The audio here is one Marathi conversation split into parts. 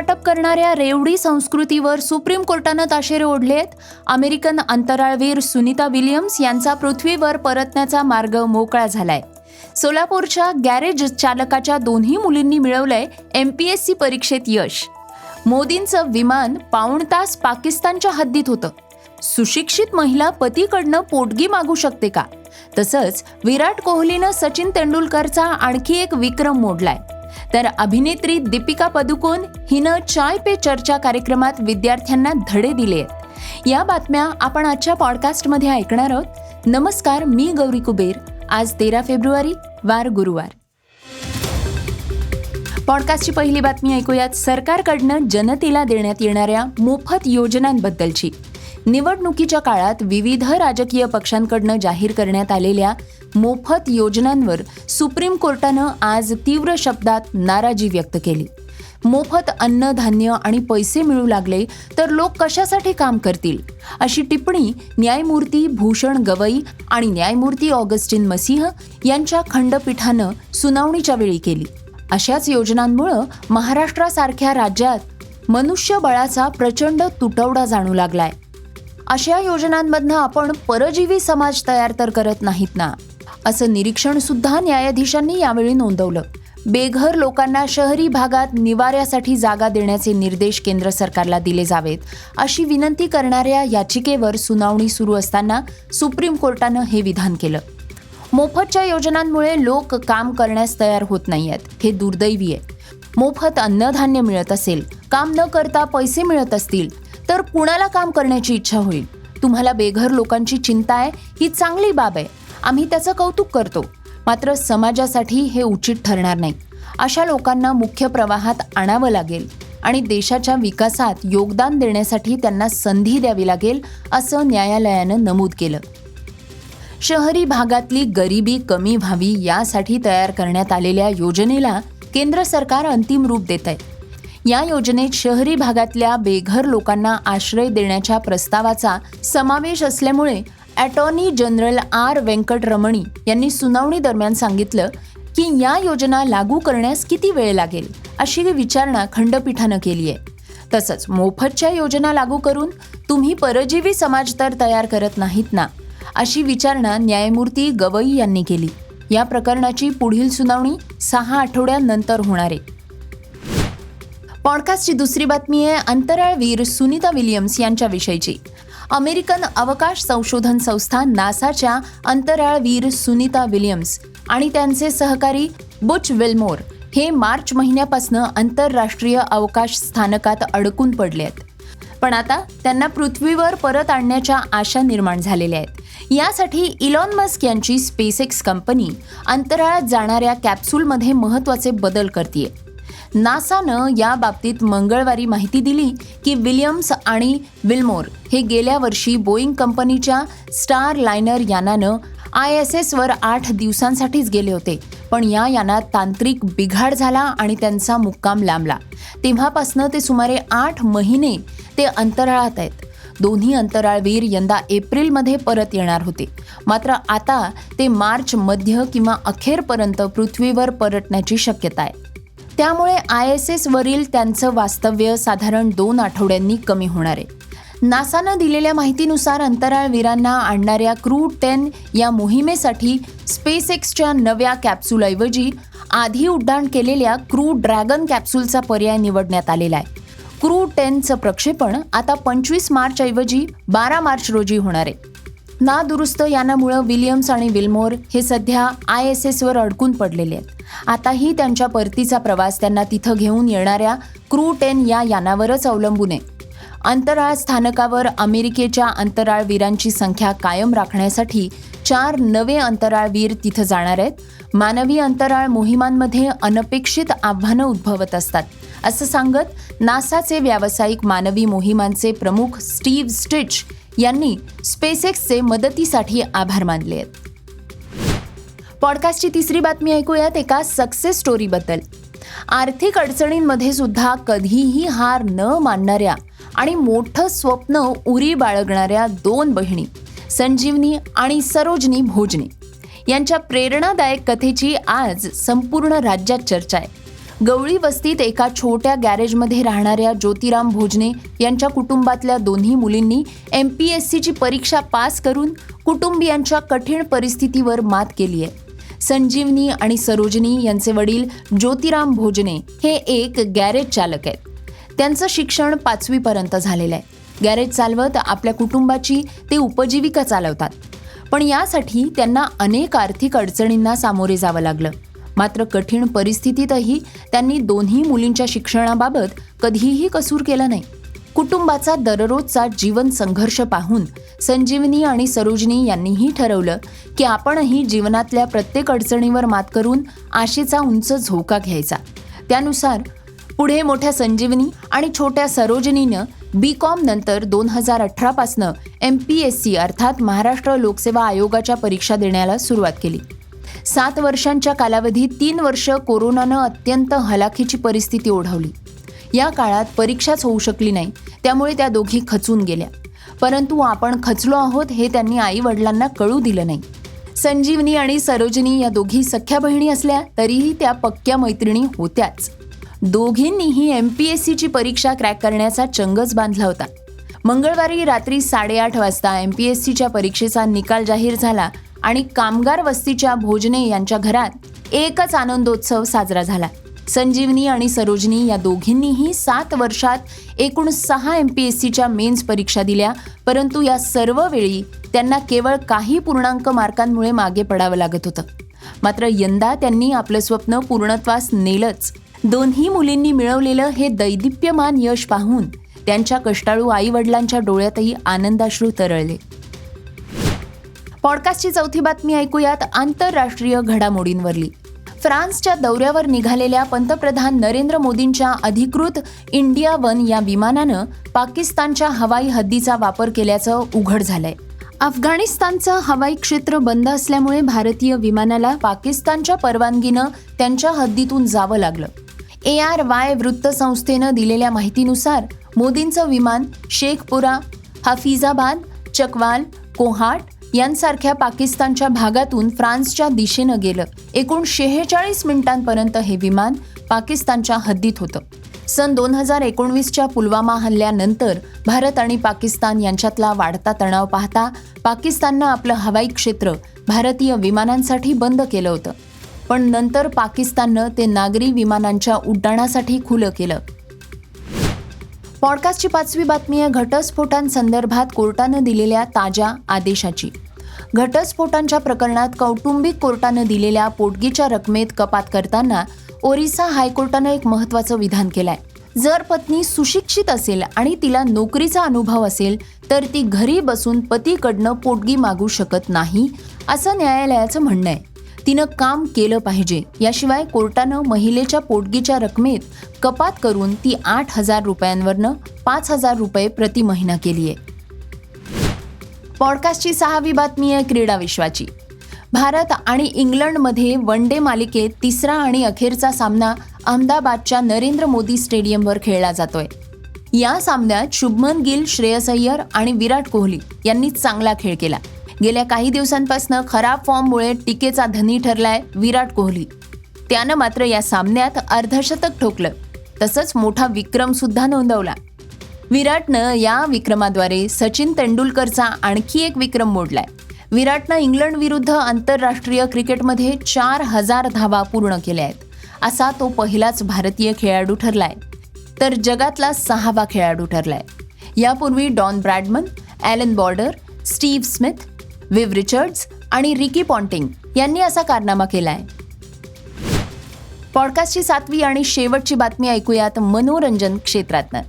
वाटप करणाऱ्या रेवडी संस्कृतीवर सुप्रीम कोर्टानं ताशेरे ओढले आहेत. अमेरिकन अंतराळवीर सुनीता विलियम्स यांचा पृथ्वीवर परतण्याचा मार्ग मोकळा झालाय. सोलापूरच्या गॅरेज चालकाच्या दोन्ही मुलींनी मिळवलंय एम पी एस सी परीक्षेत यश. मोदींचं विमान पाऊण तास पाकिस्तानच्या हद्दीत होतं. सुशिक्षित महिला पतीकडनं पोटगी मागू शकते का? तसंच विराट कोहलीनं सचिन तेंडुलकरचा आणखी एक विक्रम मोडलाय. तर अभिनेत्री दीपिका पदुकोण हिनं चाय पे चर्चा कार्यक्रमात विद्यार्थ्यांना धडे दिले. आहेत या बातम्या आपण आजच्या पॉडकास्टमध्ये ऐकणार आहोत. नमस्कार मी गौरी कुबेर. आज तेरा फेब्रुवारी वार गुरुवार. पॉडकास्टची पहिली बातमी ऐकूयात. सरकारकडनं जनतेला देण्यात येणाऱ्या मोफत योजनांबद्दलची. निवडणुकीच्या काळात विविध राजकीय पक्षांकडनं जाहीर करण्यात आलेल्या मोफत योजनांवर सुप्रीम कोर्टानं आज तीव्र शब्दात नाराजी व्यक्त केली. मोफत अन्न धान्य आणि पैसे मिळू लागले तर लोक कशासाठी काम करतील? अशी टिप्पणी न्यायमूर्ती भूषण गवई आणि न्यायमूर्ती ऑगस्टिन मसिंह यांच्या खंडपीठानं सुनावणीच्या वेळी केली. अशाच योजनांमुळं महाराष्ट्रासारख्या राज्यात मनुष्यबळाचा प्रचंड तुटवडा जाणू लागलाय. अशा योजनांमधनं आपण परजीवी समाज तयार तर करत नाहीत ना? असं निरीक्षण सुद्धा न्यायाधीशांनी यावेळी नोंदवलं. बेघर लोकांना शहरी भागात निवाऱ्यासाठी जागा देण्याचे निर्देश केंद्र सरकारला दिले जावेत अशी विनंती करणाऱ्या याचिकेवर सुनावणी सुरू असताना सुप्रीम कोर्टानं हे विधान केलं. मोफतच्या योजनांमुळे लोक काम करण्यास तयार होत नाहीयेत हे दुर्दैवी आहे. मोफत अन्नधान्य मिळत असेल काम न करता पैसे मिळत असतील तर कुणाला काम करण्याची इच्छा होईल? तुम्हाला बेघर लोकांची चिंता आहे ही चांगली बाब आहे. आम्ही त्याचं कौतुक करतो. मात्र समाजासाठी हे उचित ठरणार नाही. अशा लोकांना मुख्य प्रवाहात आणावं लागेल आणि देशाच्या विकासात योगदान देण्यासाठी त्यांना संधी द्यावी लागेल असं न्यायालयानं नमूद केलं. शहरी भागातली गरिबी कमी व्हावी यासाठी तयार करण्यात आलेल्या योजनेला केंद्र सरकार अंतिम रूप देत आहे या योजनेत शहरी भागातल्या बेघर लोकांना आश्रय देण्याच्या प्रस्तावाचा समावेश असल्यामुळे अटॉर्नी जनरल आर. व्यंकटरमणी यांनी सुनावणी दरम्यान सांगितलं की या योजना लागू करण्यास किती वेळ लागेल अशी विचारणा खंडपीठानं केली आहे. तसंच मोफतच्या योजना लागू करून तुम्ही परजीवी समाज तर तयार करत नाहीत ना अशी विचारणा न्यायमूर्ती गवई यांनी केली. या प्रकरणाची पुढील सुनावणी सहा आठवड्यांनंतर होणार आहे. पॉडकास्टची दुसरी बातमी आहे अंतराळवीर सुनीता विलियम्स यांच्याविषयीची. अमेरिकन अवकाश संशोधन संस्था नासाच्या अंतराळवीर सुनीता विलियम्स आणि त्यांचे सहकारी बुच विल्मोर हे मार्च महिन्यापासून आंतरराष्ट्रीय अवकाश स्थानकात अडकून पडले आहेत. पण आता त्यांना पृथ्वीवर परत आणण्याच्या आशा निर्माण झालेल्या आहेत. यासाठी इलॉन मस्क यांची स्पेसएक्स कंपनी अंतराळात जाणाऱ्या कॅप्सूलमध्ये महत्त्वाचे बदल करते नासानं या बाबतीत मंगळवारी माहिती दिली की विलियम्स आणि विल्मोर हे गेल्या वर्षी बोईंग कंपनीच्या स्टार लायनर यानानं आय एस एसवर आठ दिवसांसाठीच गेले होते. पण या यानात तांत्रिक बिघाड झाला आणि त्यांचा मुक्काम लांबला. तेव्हापासनं ते सुमारे आठ महिने ते अंतराळात आहेत. दोन्ही अंतराळवीर यंदा एप्रिलमध्ये परत येणार होते. मात्र आता ते मार्च मध्य किंवा अखेरपर्यंत पृथ्वीवर परतण्याची शक्यता आहे. त्यामुळे आय एस एसवरील त्यांचं वास्तव्य साधारण दोन आठवड्यांनी कमी होणार आहे. नासानं दिलेल्या माहितीनुसार अंतराळवीरांना आणणाऱ्या क्रू टेन या मोहिमेसाठी स्पेस एक्सच्या नव्या कॅप्सूलऐवजी आधी उड्डाण केलेल्या क्रू ड्रॅगन कॅप्सूलचा पर्याय निवडण्यात आलेला आहे. क्रू टेनचं प्रक्षेपण आता पंचवीस मार्चऐवजी बारा मार्च रोजी होणार आहे. नादुरुस्त यानामुळं विलियम्स आणि विल्मोर हे सध्या आय एस एसवर अडकून पडलेले आहेत. आताही त्यांच्या परतीचा प्रवास त्यांना तिथं घेऊन येणाऱ्या क्रू टेन या यानावरच अवलंबून आहे. अंतराळ स्थानकावर अमेरिकेच्या अंतराळवीरांची संख्या कायम राखण्यासाठी चार नवे अंतराळवीर तिथं जाणार आहेत. मानवी अंतराळ मोहिमांमध्ये अनपेक्षित आव्हानं उद्भवत असतात. असं सांगत नासाचे व्यावसायिक मानवी मोहिमांचे प्रमुख स्टीव्ह स्टिच यांनी स्पेसएक्सचे मदतीसाठी आभार मानले आहेत. पॉडकास्टची तिसरी बातमी ऐकूयात एका सक्सेस स्टोरीबद्दल. आर्थिक अडचणींमध्ये सुद्धा कधीही हार न मानणाऱ्या आणि मोठं स्वप्न उरी बाळगणाऱ्या दोन बहिणी संजीवनी आणि सरोजनी भोजने. यांच्या प्रेरणादायक कथेची आज संपूर्ण राज्यात चर्चा आहे. गवळी वस्तीत एका छोट्या गॅरेजमध्ये राहणाऱ्या ज्योतिराम भोजने यांच्या कुटुंबातल्या दोन्ही मुलींनी एम पी एस सीची परीक्षा पास करून कुटुंबियांच्या कठीण परिस्थितीवर मात केली आहे. संजीवनी आणि सरोजनी यांचे वडील ज्योतिराम भोजने हे एक गॅरेज चालक आहेत. त्यांचं शिक्षण पाचवीपर्यंत झालेलं आहे. गॅरेज चालवत आपल्या कुटुंबाची ते उपजीविका चालवतात. पण यासाठी त्यांना अनेक आर्थिक अडचणींना सामोरे जावं लागलं. मात्र कठीण परिस्थितीतही त्यांनी दोन्ही मुलींच्या शिक्षणाबाबत कधीही कसूर केला नाही. कुटुंबाचा दररोजचा जीवन संघर्ष पाहून संजीवनी आणि सरोजनी यांनीही ठरवलं की आपणही जीवनातल्या प्रत्येक अडचणीवर मात करून आशेचा उंच झोका घ्यायचा. त्यानुसार पुढे मोठ्या संजीवनी आणि छोट्या सरोजनीनं बी कॉम नंतर दोन हजार अठरापासनं एम पी एस सी अर्थात महाराष्ट्र लोकसेवा आयोगाच्या परीक्षा देण्याला सुरुवात केली. सात वर्षांच्या कालावधीत तीन वर्ष कोरोनानं अत्यंत हलाखीची परिस्थिती ओढवली. या काळात परीक्षाच होऊ शकली नाही त्यामुळे त्या दोघी खचून गेल्या. परंतु आपण खचलो आहोत हे त्यांनी आई वडिलांना कळू दिलं नाही. संजीवनी आणि सरोजनी या दोघी सख्या बहिणी असल्या तरीही त्या पक्क्या मैत्रिणी होत्याच. दोघींनीही एम पी एस सीची परीक्षा क्रॅक करण्याचा चंगच बांधला होता. मंगळवारी रात्री साडेआठ वाजता एम पी एस सीच्या परीक्षेचा निकाल जाहीर झाला आणि कामगार वस्तीच्या भोजने यांच्या घरात एकच आनंदोत्सव साजरा झाला. संजीवनी आणि सरोजनी या दोघींनीही सात वर्षात एकूण सहा एम पी एस सीच्या मेन्स परीक्षा दिल्या परंतु या सर्व वेळी त्यांना केवळ काही पूर्णांक मार्कांमुळे मागे पडावं लागत होतं. मात्र यंदा त्यांनी आपलं स्वप्न पूर्णत्वास नेलंच. दोन्ही मुलींनी मिळवलेलं हे दैदिप्यमान यश पाहून त्यांच्या कष्टाळू आई वडिलांच्या डोळ्यातही आनंदाश्रू तरळले. पॉडकास्टची चौथी बातमी ऐकूयात आंतरराष्ट्रीय घडामोडींवरली. फ्रान्सच्या दौऱ्यावर निघालेल्या पंतप्रधान नरेंद्र मोदींच्या अधिकृत इंडिया वन या विमानानं पाकिस्तानच्या हवाई हद्दीचा वापर केल्याचं उघड झालंय. अफगाणिस्तानचं हवाई क्षेत्र बंद असल्यामुळे भारतीय विमानाला पाकिस्तानच्या परवानगीनं त्यांच्या हद्दीतून जावं लागलं. ए आर वाय वृत्तसंस्थेनं दिलेल्या माहितीनुसार मोदींचं विमान शेखपुरा हफिजाबाद चकवाल कोहाट यांसारख्या पाकिस्तानच्या भागातून फ्रान्सच्या दिशेनं गेलं. एकूण शेहेचाळीस मिनिटांपर्यंत हे विमान पाकिस्तानच्या हद्दीत होतं. सन दोन हजार एकोणवीसच्या पुलवामा हल्ल्यानंतर भारत आणि पाकिस्तान यांच्यातला वाढता तणाव पाहता पाकिस्ताननं आपलं हवाई क्षेत्र भारतीय विमानांसाठी बंद केलं होतं. पण नंतर पाकिस्ताननं ते नागरी विमानांच्या उड्डाणासाठी खुलं केलं. पॉडकास्टची पाचवी बातमी आहे घटस्फोटांसंदर्भात कोर्टानं दिलेल्या ताज्या आदेशाची. घटस्फोटांच्या प्रकरणात कौटुंबिक कोर्टानं दिलेल्या पोटगीच्या रकमेत कपात करताना ओरिसा हायकोर्टानं एक महत्त्वाचं विधान केलंय. जर पत्नी सुशिक्षित असेल आणि तिला नोकरीचा अनुभव असेल तर ती घरी बसून पतीकडनं पोटगी मागू शकत नाही असं न्यायालयाचं म्हणणं आहे. तिनं काम केलं पाहिजे. याशिवाय कोर्टानं महिलेच्या पोटगीच्या रकमेत कपात करून ती आठ हजार रुपयांवरनं पाच हजार रुपये प्रति महिना केली आहे. पॉडकास्टची सहावी बातमी आहे क्रीडा विश्वाची. भारत आणि इंग्लंडमध्ये वन डे मालिकेत तिसरा आणि अखेरचा सामना अहमदाबादच्या नरेंद्र मोदी स्टेडियमवर खेळला जातोय. या सामन्यात शुभमन गिल श्रेयस अय्यर आणि विराट कोहली यांनी चांगला खेळ केला. गेल्या काही दिवसांपासून खराब फॉर्ममुळे टीकेचा धनी ठरलाय विराट कोहली. त्यानं मात्र या सामन्यात अर्धशतक ठोकलं. तसंच मोठा विक्रम सुद्धा नोंदवला. विराटनं या विक्रमाद्वारे सचिन तेंडुलकरचा आणखी एक विक्रम मोडलाय. विराटनं इंग्लंड विरुद्ध आंतरराष्ट्रीय क्रिकेटमध्ये चार हजार धावा पूर्ण केल्या आहेत. असा तो पहिलाच भारतीय खेळाडू ठरलाय. तर जगातला सहावा खेळाडू ठरलाय. यापूर्वी Don Bradman Allan Border Steve Smith Viv Richards आणि रिकी पॉन्टिंग यांनी असा कारनामा केलाय. पॉडकास्टची सातवी आणि शेवटची बातमी ऐकूयात मनोरंजन क्षेत्रातनं.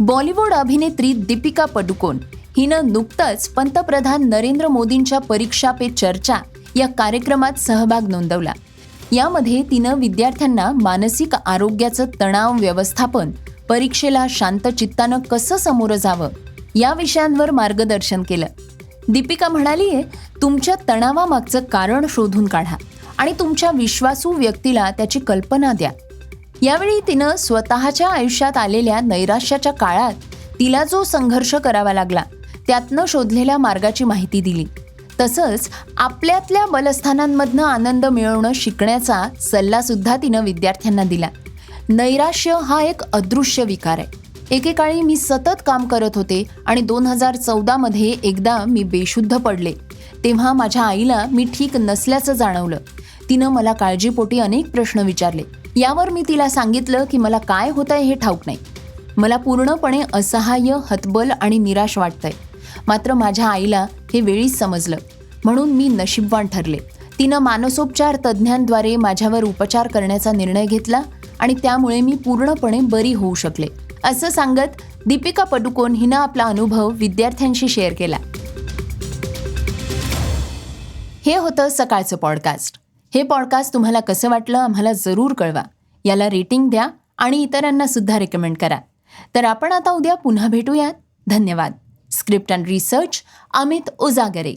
बॉलिवूड अभिनेत्री दीपिका पडुकोन हिनं नुकतंच पंतप्रधान नरेंद्र मोदींच्या परीक्षा पे चर्चा या कार्यक्रमात सहभाग नोंदवला. यामध्ये तिनं विद्यार्थ्यांना मानसिक आरोग्याचं तणाव व्यवस्थापन परीक्षेला शांत चित्तानं कसं सामोरं जावं या विषयांवर मार्गदर्शन केलं. दीपिका म्हणाली तुमच्या तणावामागचं कारण शोधून काढा आणि तुमच्या विश्वासू व्यक्तीला त्याची कल्पना द्या. यावेळी तिनं स्वतःच्या आयुष्यात आलेल्या नैराश्याच्या काळात तिला जो संघर्ष करावा लागला त्यातनं शोधलेल्या मार्गाची माहिती दिली. तसंच आपल्यातल्या बलस्थानांमधनं आनंद मिळवणं शिकण्याचा सल्लासुद्धा तिनं विद्यार्थ्यांना दिला. नैराश्य हा एक अदृश्य विकार आहे. एकेकाळी मी सतत काम करत होते आणि दोन हजार चौदामध्ये एकदा मी बेशुद्ध पडले. तेव्हा माझ्या आईला मी ठीक नसल्याचं जाणवलं. तिनं मला काळजीपोटी अनेक प्रश्न विचारले. यावर मी तिला सांगितलं की मला काय होत आहे हे ठाऊक नाही. मला पूर्णपणे असहाय्य हतबल आणि निराश वाटतंय. मात्र माझ्या आईला हे वेळीच समजलं. म्हणून मी नशीबवान ठरले. तिनं मानसोपचार तज्ज्ञांद्वारे माझ्यावर उपचार करण्याचा निर्णय घेतला आणि त्यामुळे मी पूर्णपणे बरी होऊ शकले. असं सांगत दीपिका पडुकोन हिनं आपला अनुभव विद्यार्थ्यांशी शेअर केला. हे होतं सकाळचं पॉडकास्ट. हे पॉडकास्ट तुम्हाला कसं वाटलं आम्हाला जरूर कळवा. याला रेटिंग द्या आणि इतरांना सुद्धा रेकमेंड करा. तर आपण आता उद्या पुन्हा भेटूयात. धन्यवाद. Script and research Amit Ujagare